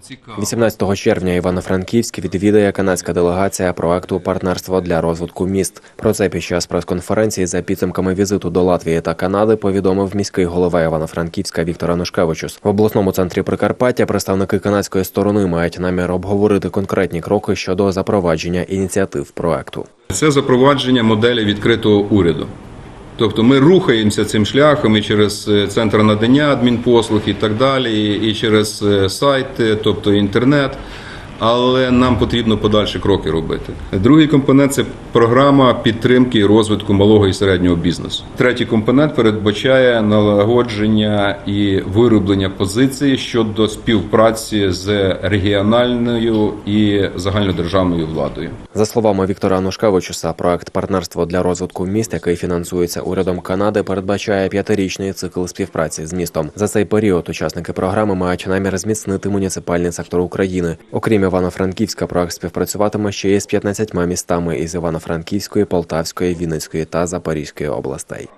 цікаво. 18 червня Івано-Франківськ відвідає канадська делегація проекту партнерство для розвитку міст. Про це під час прес-конференції за підсумками візиту до Латвії та Канади повідомив міський голова Івано-Франківська Віктор Анушкевичус. В обласному центрі Прикарпаття представники канадської сторони мають намір обговорити конкретні кроки щодо запровадження ініціатив проекту. Це запровадження моделі відкритого уряду. Тобто ми рухаємося цим шляхом і через е, центр надання адмінпослуг і так далі, і через сайт, сайти, тобто інтернет. Але нам потрібно подальші кроки робити. Другий компонент це програма підтримки і розвитку малого і середнього бізнесу. Третій компонент передбачає налагодження і вироблення позиції щодо співпраці з регіональною і загальнодержавною владою. За словами Віктора Анушкевичуса, проект партнерство для розвитку міст, який фінансується урядом Канади, передбачає п'ятирічний цикл співпраці з містом. За цей період учасники програми мають намір зміцнити муніципальний сектор України. Окрім Івано-Франківська, проект співпрацюватиме ще із з 15 містами із Івано-Франківської, Полтавської, Вінницької та Запорізької областей.